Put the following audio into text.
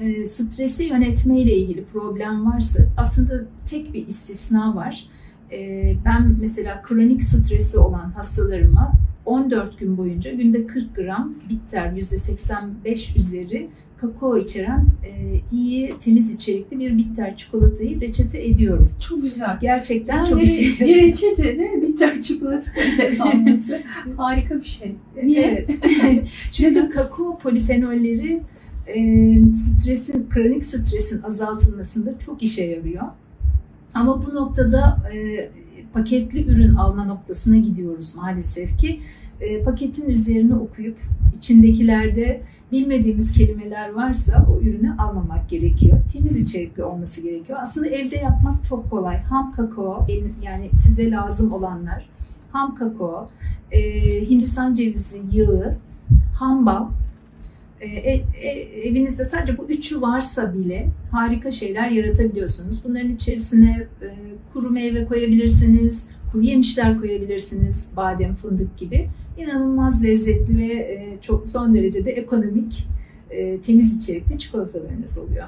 e, stresi yönetme ile ilgili problem varsa aslında tek bir istisna var. E, ben mesela kronik stresi olan hastalarıma 14 gün boyunca günde 40 gram bitter %85 üzeri kakao içeren e, iyi temiz içerikli bir bitter çikolatayı reçete ediyorum. Çok güzel. Gerçekten Yani çok işe bir reçetede bitter çikolata alması harika bir şey. Niye? Evet. Çünkü kakao polifenolleri stresin, kronik stresin azaltılmasında çok işe yarıyor. Ama bu noktada e, paketli ürün alma noktasına gidiyoruz maalesef ki. E, paketin üzerine okuyup içindekilerde bilmediğimiz kelimeler varsa o ürünü almamak gerekiyor. Temiz içerikli olması gerekiyor. Aslında evde yapmak çok kolay. Ham kakao, yani size lazım olanlar. Ham kakao, e, Hindistan cevizi yağı, ham bal. E, e, e, evinizde sadece bu üçü varsa bile harika şeyler yaratabiliyorsunuz. Bunların içerisine e, kuru meyve koyabilirsiniz, kuru yemişler koyabilirsiniz, badem, fındık gibi. İnanılmaz lezzetli ve e, çok son derece de ekonomik, e, temiz içerikli çikolatalarınız oluyor.